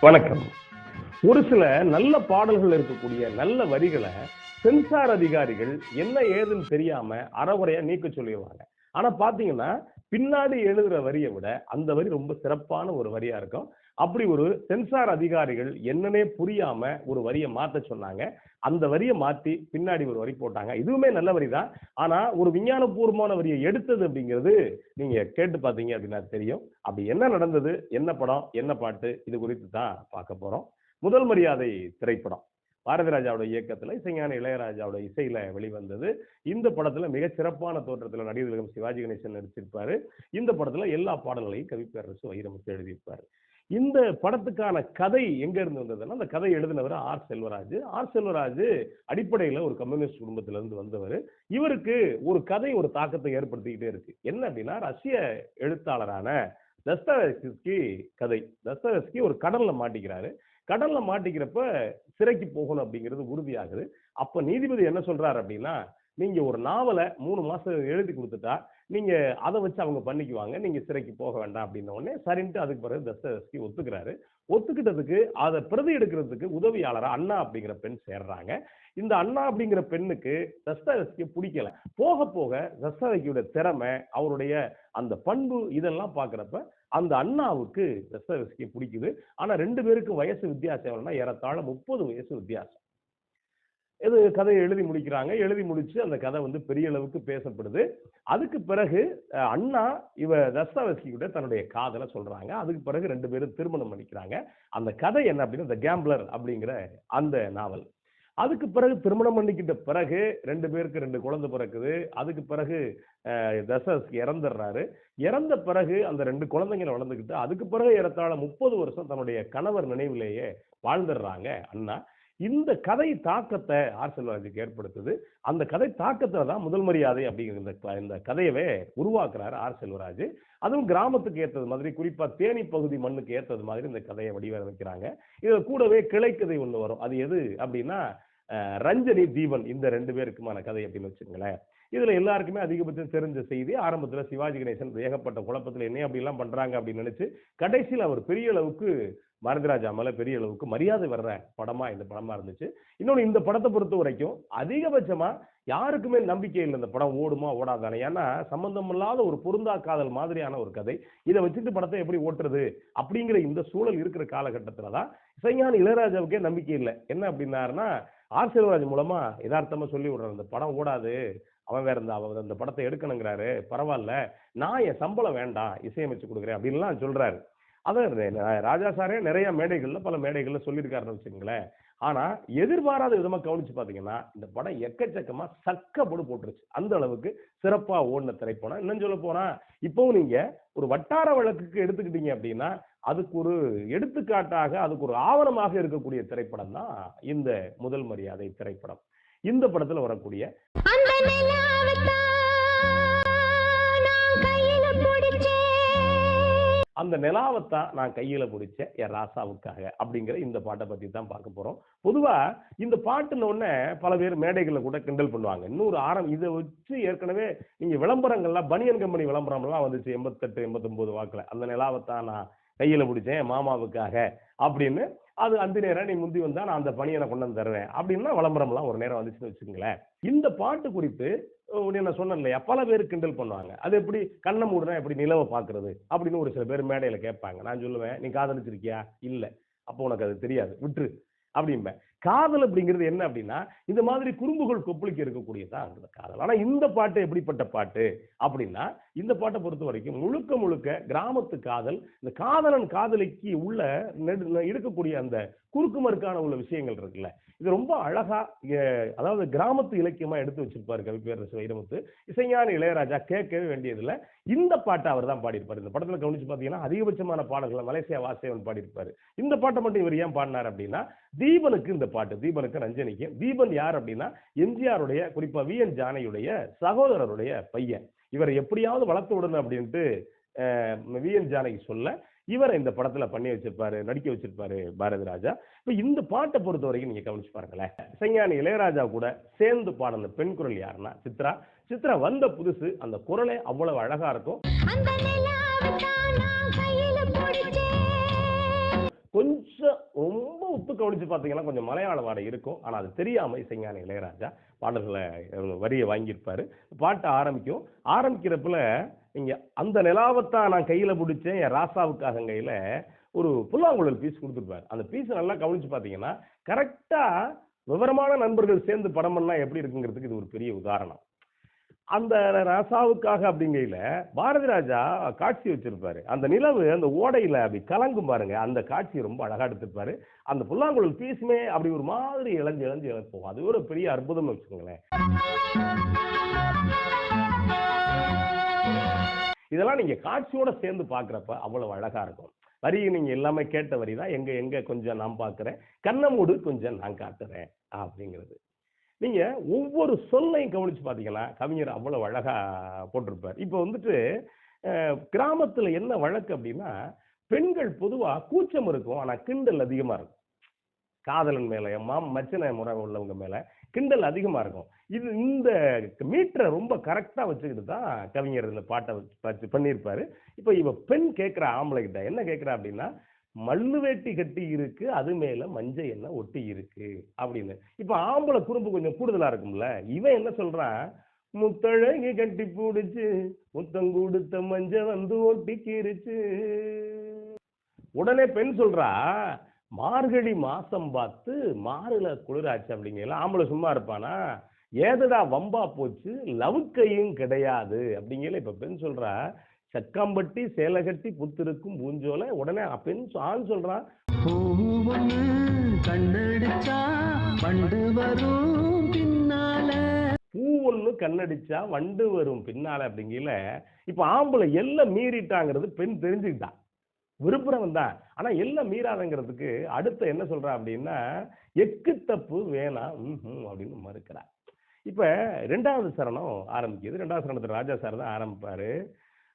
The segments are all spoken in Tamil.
வணக்கம். ஒரு சில நல்ல பாடல்கள் இருக்கக்கூடிய நல்ல வரிகளை சென்சார் அதிகாரிகள் என்ன ஏதுன்னு தெரியாம அறகுறையா நீக்க சொல்லிடுவாங்க. ஆனா பாத்தீங்கன்னா பின்னாடி எழுதுற வரியை விட அந்த வரி ரொம்ப சிறப்பான ஒரு வரியா இருக்கும். அப்படி ஒரு சென்சார் அதிகாரிகள் என்னன்னே புரியாம ஒரு வரியை மாத்த சொன்னாங்க. அந்த வரியை மாத்தி பின்னாடி ஒரு வரி போட்டாங்க. இதுவுமே நல்ல வரி தான் ஆனா ஒரு விஞ்ஞானபூர்வமான வரியை எடுத்தது அப்படிங்கிறது நீங்க கேட்டு பார்த்தீங்க அப்படின்னா தெரியும். அப்படி என்ன நடந்தது? என்ன படம்? என்ன பாட்டு? இது குறித்து தான் பார்க்க போறோம். முதல் மரியாதை திரைப்படம். பாரதிராஜாவோட இயக்கத்தில் இயக்கத்துல இசைஞான இளையராஜாவோட இசையில வெளிவந்தது. இந்த படத்துல மிக சிறப்பான தோற்றத்துல நடிகர் சிவாஜி கணேசன் நடிச்சிருப்பாரு. இந்த படத்துல எல்லா பாடல்களையும் கவிப்பேரரசு வைரமுத்து எழுதியிருப்பாரு. இந்த படத்துக்கான கதை எங்க இருந்து வந்ததுன்னா அந்த கதை எழுதினவர் ஆர் செல்வராஜ். ஆர் செல்வராஜ் அடிப்படையில் ஒரு கம்யூனிஸ்ட் குடும்பத்துல இருந்து வந்தவர். இவருக்கு ஒரு கதை ஒரு தாக்கத்தை ஏற்படுத்திக்கிட்டே இருக்கு. என்ன அப்படின்னா ரஷ்ய எழுத்தாளரான தஸ்தவஸ்கி கதை. தஸ்தவஸ்கி ஒரு கடல்ல மாட்டிக்கிறாரு. கடல்ல மாட்டிக்கிறப்ப சிறைக்கு போகணும் அப்படிங்கிறது உறுதியாகுது. அப்ப நீதிபதி என்ன சொல்றாரு அப்படின்னா நீங்க ஒரு நாவலை மூணு மாசம் எழுதி கொடுத்துட்டா நீங்கள் அதை வச்சு அவங்க பண்ணிக்குவாங்க. நீங்கள் சிறைக்கு போக வேண்டாம் அப்படின்ன உடனே சரின்ட்டு அதுக்கு பிறகு தஸ்தஸ்கி ஒத்துக்கிறாரு. ஒத்துக்கிட்டதுக்கு அதை பிரதி எடுக்கிறதுக்கு உதவியாளராக அண்ணா அப்படிங்கிற பெண் சேர்றாங்க. இந்த அண்ணா அப்படிங்கிற பெண்ணுக்கு தஸ்தஸ்கி பிடிக்கல. போக போக தஸ்தவஸ்கியோட திறமை அவருடைய அந்த பண்பு இதெல்லாம் பார்க்குறப்ப அந்த அண்ணாவுக்கு தஸ்தவஸ்கிய பிடிக்குது. ஆனால் ரெண்டு பேருக்கும் வயசு வித்தியாசம் எவ்வளவுனா ஏறத்தாழ முப்பது வயசு வித்தியாசம். இது கதையை எழுதி முடிக்கிறாங்க. எழுதி முடிச்சு அந்த கதை வந்து பெரிய அளவுக்கு பேசப்படுது. அதுக்கு பிறகு அண்ணா இவ தஸ்தாவஸ்கிட்ட தன்னுடைய காதலை சொல்றாங்க. அதுக்கு பிறகு ரெண்டு பேரும் திருமணம் பண்ணிக்கிறாங்க. அந்த கதை என்ன அப்படின்னா இந்த கேம்ப்ளர் அப்படிங்கிற அந்த நாவல். அதுக்கு பிறகு திருமணம் பண்ணிக்கிட்ட பிறகு ரெண்டு பேருக்கு ரெண்டு குழந்தை பிறக்குது. அதுக்கு பிறகு அஹ், இறந்துடுறாரு. இறந்த பிறகு அந்த ரெண்டு குழந்தைங்களை வளர்ந்துக்கிட்டு அதுக்கு பிறகு ஏறத்தாழ முப்பது வருஷம் தன்னுடைய கணவர் நினைவிலேயே வாழ்ந்துடுறாங்க அண்ணா. இந்த கதை தாக்கத்தை ஆர் செல்வராஜுக்கு ஏற்படுத்துது. அந்த கதை தாக்கத்தை தான் முதல் மரியாதை அப்படிங்கிற இந்த க- இந்த கதையவே உருவாக்குறாரு ஆர் செல்வராஜ் அதுவும் கிராமத்துக்கு ஏற்றது மாதிரி குறிப்பாக தேனி பகுதி மண்ணுக்கு ஏற்றது மாதிரி இந்த கதையை வடிவமைக்கிறாங்க. இதில் கூடவே கிளைக்கதை ஒன்று வரும். அது எது அப்படின்னா ரஞ்சனி தீபன் இந்த ரெண்டு பேருக்குமான கதை அப்படின்னு வச்சுங்களேன் இதில் எல்லாருக்குமே அதிகபட்சம் தெரிஞ்ச செய்தி ஆரம்பத்தில் சிவாஜி கணேசன் ஏகப்பட்ட குழப்பத்தில் என்ன அப்படிலாம் பண்ணுறாங்க அப்படின்னு நினச்சி கடைசியில் அவர் பெரிய அளவுக்கு பாரதிராஜா மேல பெரிய அளவுக்கு மரியாதை வர்ற படமா இந்த படமா இருந்துச்சு. இன்னொன்னு இந்த படத்தை பொறுத்த வரைக்கும் அதிகபட்சமா யாருக்குமே நம்பிக்கை இல்லை இந்த படம் ஓடுமா ஓடாதானே. ஏன்னா சம்பந்தம் இல்லாத ஒரு பொருந்தா காதல் மாதிரியான ஒரு கதை. இதை வச்சுட்டு படத்தை எப்படி ஓட்டுறது அப்படிங்கிற இந்த சூழல் இருக்கிற காலகட்டத்தில் தான் இசைஞான இளையராஜாவுக்கே நம்பிக்கை இல்லை. என்ன அப்படின்னாருன்னா ஆர் செல்வராஜ் மூலமா யதார்த்தமா சொல்லி விடுறாரு இந்த படம் ஓடாது. அவன் வேற இந்த அவன் அந்த படத்தை எடுக்கணுங்கிறாரு. பரவாயில்ல. நான் என் சம்பளம் வேண்டாம். இசையமைச்சு கொடுக்குறேன். அப்படின்லாம் சொல்றாரு. அதான் ராஜா சாரே நிறைய மேடைகளில் பல மேடைகளில் சொல்லியிருக்காருன்னு வச்சுங்களேன் ஆனால் எதிர்பாராத விதமாக கவனிச்சு பார்த்தீங்கன்னா இந்த படம் எக்கச்சக்கமா சக்கப்படு போட்டுருச்சு. அந்த அளவுக்கு சிறப்பாக ஓடின திரைப்படம். இன்னும் சொல்ல போனால் இப்போவும் நீங்கள் ஒரு வட்டார வழக்குக்கு எடுத்துக்கிட்டீங்க அப்படின்னா அதுக்கு ஒரு எடுத்துக்காட்டாக அதுக்கு ஒரு ஆவணமாக இருக்கக்கூடிய திரைப்படம் தான் இந்த முதல் மரியாதை திரைப்படம். இந்த படத்தில் வரக்கூடிய அந்த நிலாவைத்தான் நான் கையில் பிடிச்சேன் என் ராசாவுக்காக அப்படிங்கிற இந்த பாட்டை பற்றி தான் பார்க்க போகிறோம் பொதுவாக இந்த பாட்டுன பல பேர் மேடைகளில் கூட கிண்டல் பண்ணுவாங்க. இன்னொரு ஆரம் இதை வச்சு ஏற்கனவே நீங்கள் விளம்பரங்கள்லாம் பனியன் கம்பெனி விளம்பரம்லாம் வந்துச்சு எண்பத்தெட்டு எண்பத்தொம்போது வாக்கில். அந்த நிலாவைத்தான் நான் கையில் பிடிச்சேன் என் மாமாவுக்காக அப்படின்னு. அது அந்த நேரம் நீ முந்தி வந்தால் நான் அந்த பணியனை கொண்டு வந்து தருவேன் அப்படின்னா விளம்பரம்லாம் ஒரு நேரம் வந்துச்சுன்னு வச்சுக்கோங்களேன். இந்த பாட்டு குறித்து உடனே நான் சொன்னேன் இல்லையா பல பேர் கிண்டல் பண்ணுவாங்க. அது எப்படி கண்ணை மூடுனா எப்படி நிலவை பார்க்கறது? அப்படின்னு ஒரு சில பேர் மேடையில் கேட்பாங்க. நான் சொல்லுவேன் நீ காதலிச்சிருக்கியா? இல்லை. அப்போ உனக்கு அது தெரியாது. விட்டுரு. அப்படிம்பேன். காதல் அப்படிங்கிறது என்ன அப்படின்னா இந்த மாதிரி குறும்புகள் கொப்பளிக்க இருக்கக்கூடியதான் அந்த காதல். ஆனால் இந்த பாட்டு எப்படிப்பட்ட பாட்டு அப்படின்னா இந்த பாட்டை பொறுத்த வரைக்கும் முழுக்க முழுக்க கிராமத்து காதல் இந்த காதலன் காதலிக்கு உள்ள எடுக்கக்கூடிய அந்த குறுக்கு மறுக்கான உள்ள விஷயங்கள் இருக்குல்ல. இது ரொம்ப அழகா அதாவது கிராமத்து இலக்கியமா எடுத்து வச்சிருப்பாரு கவிப்பேரரசு வைரமுத்து. இசைஞான இளையராஜா கேட்கவே வேண்டியதில்லை. இந்த பாட்டை அவர் தான் பாடியிருப்பார். இந்த படத்துல கவனிச்சு பாத்தீங்கன்னா அதிகபட்சமான பாடல்களை மலேசியா வாசேவன் பாடியிருப்பாரு. இந்த பாட்டை மட்டும் இவர் ஏன் பாடினார் அப்படின்னா தீபனுக்கு இந்த பாட்டு தீபனுக்கு ரஞ்சனிக்கு. தீபன் யார் அப்படின்னா எம்ஜிஆருடைய குறிப்பா வி என் ஜானையுடைய சகோதரருடைய பையன். இவரை எப்படியாவது வளர்த்து விடணும் அப்படின்ட்டு வி என் ஜானகி சொல்ல இவரை இந்த படத்துல பண்ணி வச்சிருப்பாரு நடிக்க வச்சிருப்பாரு பாரதி ராஜா. இப்ப இந்த பாட்டை பொறுத்த வரைக்கும் நீங்க கவனிச்சு பாருங்களேன். இசைஞானி இளையராஜா கூட சேர்ந்து பாடின பெண் குரல் யாருன்னா சித்ரா. சித்ரா வந்த புதுசு அந்த குரலே அவ்வளவு அழகா இருக்கும். கொஞ்சம் ரொம்ப உப்பு கவனித்து கொஞ்சம் கவனிச்சு பார்த்தீங்கன்னா கொஞ்சம் மலையாள வாடை இருக்கும். ஆனால் அது தெரியாமல் இசைஞான இளையராஜா பாடல்களை வரியை வாங்கியிருப்பார். பாட்டு ஆரம்பிக்கும். ஆரம்பிக்கிறப்பல நீங்கள் அந்த நிலாவைத்தான் நான் கையில் பிடிச்சேன் என் ராசாவுக்காக கையில் ஒரு புல்லாங்குழல் பீஸ் கொடுத்துருப்பாரு. அந்த பீஸ் நல்லா கவனித்து பார்த்தீங்கன்னா கரெக்டாக விவரமான நண்பர்கள் சேர்ந்து படம் பண்ணால் எப்படி இருக்குங்கிறதுக்கு இது ஒரு பெரிய உதாரணம். அந்த ராசாவுக்காக அப்படிங்கையில பாரதி ராஜா காட்சி வச்சிருப்பாரு. அந்த நிலவு அந்த ஓடையில அப்படி கலங்கும் பாருங்க. அந்த காட்சி ரொம்ப அழகா எடுத்திருப்பாரு. அந்த புல்லாங்குழல் பீஸுமே அப்படி ஒரு மாதிரி இழஞ்சு இழஞ்சு இழந்து போகும். அது ஒரு பெரிய அற்புதம்னு வச்சுக்கோங்களேன். இதெல்லாம் நீங்க காட்சியோட சேர்ந்து பாக்குறப்ப அவ்வளவு அழகா இருக்கும். வரி நீங்க எல்லாமே கேட்ட வரி தான். எங்க எங்க கொஞ்சம் நான் பாக்குறேன் கண்ணை மூடு கொஞ்சம் நான் காட்டுறேன் அப்படிங்கிறது. நீங்க ஒவ்வொரு சொல்லையும் கவனிச்சு பார்த்தீங்கன்னா கவிஞர் அவ்வளவு அழகா போட்டிருப்பார். இப்போ வந்துட்டு கிராமத்தில் கிராமத்துல என்ன வழக்கு அப்படின்னா பெண்கள் பொதுவா கூச்சம் இருக்கும் ஆனா கிண்டல் அதிகமா இருக்கும். காதலன் மேல மாம் மச்சன முறை உள்ளவங்க மேல கிண்டல் அதிகமா இருக்கும். இது இந்த மீட்டரை ரொம்ப கரெக்டா வச்சுக்கிட்டு தான் கவிஞர் இந்த பாட்டை வச்சு- வச்சு பண்ணியிருப்பாரு. இப்போ இவ பெண் கேட்கிற ஆம்பளை கிட்ட என்ன கேட்கிறா அப்படின்னா மல்லு வேட்டி கட்டி இருக்கு அது மேல மஞ்ச எண்ணெய் ஒட்டி இருக்கு அப்படின்னு. இப்ப ஆம்பளை குறும்பு கொஞ்சம் கூடுதலா இருக்கும்ல இவன் என்ன சொல்றான்? முத்தழகி கட்டி பூடிச்சு முத்தம் கொடுத்த மஞ்ச வந்து ஒட்டிக்கிருச்சு. உடனே பெண் சொல்றா மார்கழி மாசம் பார்த்து மாறுல குளிராச்சு அப்படிங்கல ஆம்பளை சும்மா இருப்பானா? ஏதடா வம்பா போச்சு லவுக்கையும் கிடையாது அப்படிங்கல இப்ப பெண் சொல்றா சக்காம்பட்டி சேலை கட்டி புத்திருக்கும் பூஞ்சோலை. உடனே சொ- ஆண் சொல்றான் கண்ணடிச்சா வண்டு வரும் பின்னால. பூ ஒண்ணு கண்ணடிச்சா வண்டு வரும் பின்னால அப்படிங்கல இப்ப ஆம்பளை எல்லாம் மீறிட்டாங்கிறது பெண் தெரிஞ்சுக்கிட்டா. விருப்புறவன் தான். ஆனா எல்லாம் மீறாதங்கிறதுக்கு அடுத்த என்ன சொல்றா அப்படின்னா எக்கு தப்பு வேணாம் அப்படின்னு மறுக்கிறா இப்ப ரெண்டாவது சரணம் ஆரம்பிக்குது. ரெண்டாவது சரணத்துல ராஜா சார் தான் ஆரம்பிப்பாரு.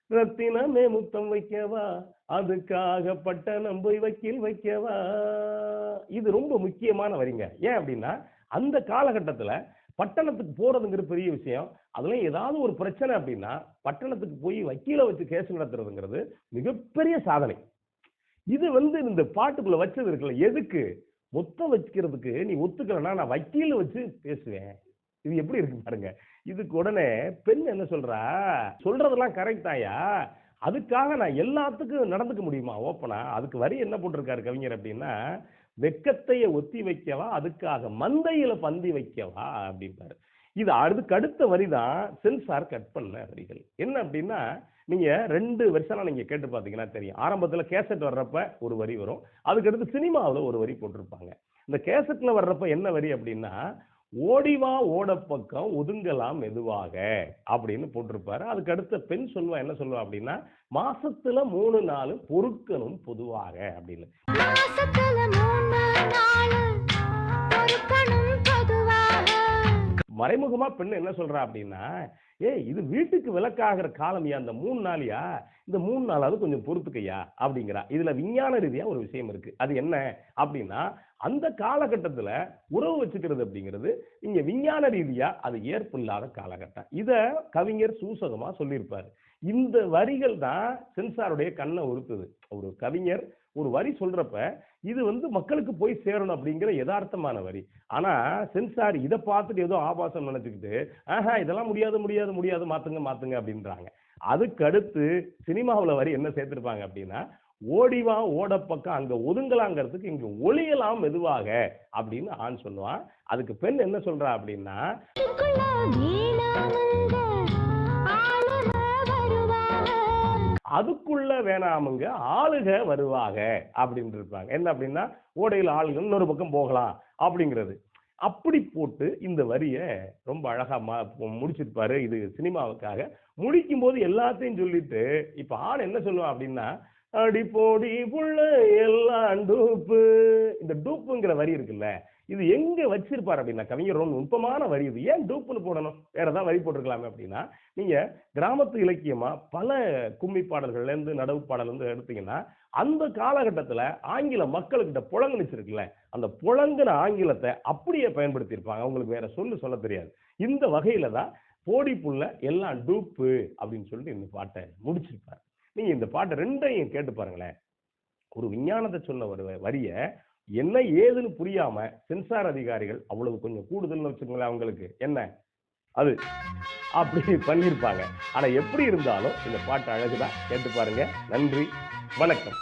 ரத்தினமே முத்தம் வைக்கவா? அதுக்காக பட்டணம் போய் வக்கீல் வைக்கவா? இது ரொம்ப முக்கியமான வரிங்க. ஏன் அப்படின்னா அந்த காலகட்டத்தில் பட்டணத்துக்கு போறதுங்கிற பெரிய விஷயம். அதுல ஏதாவது ஒரு பிரச்சனை அப்படின்னா பட்டணத்துக்கு போய் வக்கீல வச்சு கேஸ் நடத்துறதுங்கிறது மிகப்பெரிய சாதனை. இது வந்து இந்த பாட்டுக்குள்ள வச்சது இருக்குல்ல எதுக்கு? மொத்தம் வச்சுக்கிறதுக்கு நீ ஒத்துக்கலன்னா நான் வக்கீல வச்சு பேசுவேன். இது எப்படி இருக்கு பாருங்க. இதுக்கு உடனே பெண் என்ன சொல்றா? சொல்றதெல்லாம் கரெக்ட் தாயா அதுக்காக நான் எல்லாத்துக்கும் நடந்துக்க முடியுமா? ஓப்பனா அதுக்கு வரி என்ன போட்டிருக்காரு கவிஞர் அப்படின்னா வெக்கத்தைய ஒத்தி வைக்கவா? அதுக்காக மந்தையில பந்தி வைக்கவா? அப்படின்றாரு இது அதுக்கு அடுத்த வரி தான் சென்சார் கட் பண்ண வரிகள். என்ன அப்படின்னா நீங்க ரெண்டு வருஷம்லாம் நீங்க கேட்டு பார்த்தீங்கன்னா தெரியும். ஆரம்பத்தில் கேசட் வர்றப்ப ஒரு வரி வரும். அதுக்கடுத்து சினிமாவில் ஒரு வரி போட்டிருப்பாங்க. இந்த கேசட்ல வர்றப்ப என்ன வரி அப்படின்னா ஓடிவா ஓட பக்கம் ஒதுங்கலாம் மெதுவாக அப்படின்னு போட்டிருப்பாரு. அதுக்கு அடுத்த பெண் சொல்லுவா என்ன சொல்லுவா அப்படின்னா மாசத்துல மூணு நாள் பொறுக்கணும் பொதுவாக அப்படின்னு. மறைமுகமா பெண் என்ன சொல்றா அப்படின்னா ஏய் இது வீட்டுக்கு விளக்காகிற காலம்யா அந்த மூணு நாளையா இந்த மூணு நாளாவது கொஞ்சம் பொறுத்துக்கையா அப்படிங்கிறா. இதுல விஞ்ஞான ரீதியா ஒரு விஷயம் இருக்கு. அது என்ன அப்படின்னா அந்த காலகட்டத்தில் உறவு வச்சுக்கிறது அப்படிங்கிறது இங்கே விஞ்ஞான ரீதியாக அது ஏற்பு இல்லாத காலகட்டம். இதை கவிஞர் சூசகமாக சொல்லியிருப்பார். இந்த வரிகள் தான் சென்சாருடைய கண்ணை உறுத்துது. ஒரு கவிஞர் ஒரு வரி சொல்றப்ப இது வந்து மக்களுக்கு போய் சேரணும் அப்படிங்கிற யதார்த்தமான வரி. ஆனா சென்சார் இதை பார்த்துட்டு ஏதோ ஆபாசம் நினைச்சுக்கிட்டு ஆஹா இதெல்லாம் முடியாது முடியாது முடியாது மாத்துங்க மாத்துங்க அப்படின்றாங்க. அதுக்கடுத்து சினிமாவில் வரி என்ன சேர்த்துருப்பாங்க அப்படின்னா ஓடிவா ஓட பக்கம் அங்க ஒதுங்கலாங்கிறதுக்கு இங்க ஒளியலாம் மெதுவாக அப்படின்னு ஆண் சொல்லுவான். அதுக்கு பெண் என்ன சொல்றா அப்படின்னா அதுக்குள்ள வேணாமுங்க ஆளுக வருவாக அப்படின்னு இருப்பாங்க. என்ன அப்படின்னா ஓடையில் ஆளுகள் இன்னொரு பக்கம் போகலாம் அப்படிங்கிறது. அப்படி போட்டு இந்த வரியை ரொம்ப அழகா மா- முடிச்சிருப்பாரு. இது சினிமாவுக்காக. முடிக்கும் போது எல்லாத்தையும் சொல்லிட்டு இப்ப ஆண் என்ன சொல்லுவான் அப்படின்னா அடிப்போடி புள்ள எல்லாம் டூப்பு. இந்த டூப்புங்கிற வரி இருக்குல்ல இது எங்க வச்சிருப்பார் அப்படின்னா கவிஞர் ரொம்ப நுட்பமான வரி இது. ஏன் டூப்புன்னு போடணும்? வேற ஏதாவது வரி போட்டிருக்கலாமே அப்படின்னா நீங்க கிராமத்து இலக்கியமா பல கும்மி பாடல்கள்ல இருந்து நடவு பாடல் இருந்து எடுத்தீங்கன்னா அந்த காலகட்டத்துல ஆங்கில மக்கள்கிட்ட புழங்குனுச்சு இருக்குல்ல அந்த புழங்கின ஆங்கிலத்தை அப்படியே பயன்படுத்தியிருப்பாங்க. அவங்களுக்கு வேற சொல்லு சொல்ல தெரியாது. இந்த வகையில தான் போடி புள்ள எல்லாம் டூப்பு அப்படின்னு சொல்லிட்டு இந்த பாட்டை முடிச்சிருப்பாரு. நீ இந்த பாட்டை ரெண்டையும் கேட்டு பாருங்களேன். ஒரு விஞ்ஞானத்தை சொன்ன ஒரு வரிய என்ன ஏதுன்னு புரியாம சென்சார் அதிகாரிகள் அவ்வளவு கொஞ்சம் கூடுதல்னு வச்சுக்கோங்களேன் அவங்களுக்கு. என்ன? அது. அப்படி பண்ணியிருப்பாங்க. ஆனா எப்படி இருந்தாலும் இந்த பாட்டு அழகுதான். கேட்டு பாருங்க. நன்றி. வணக்கம்.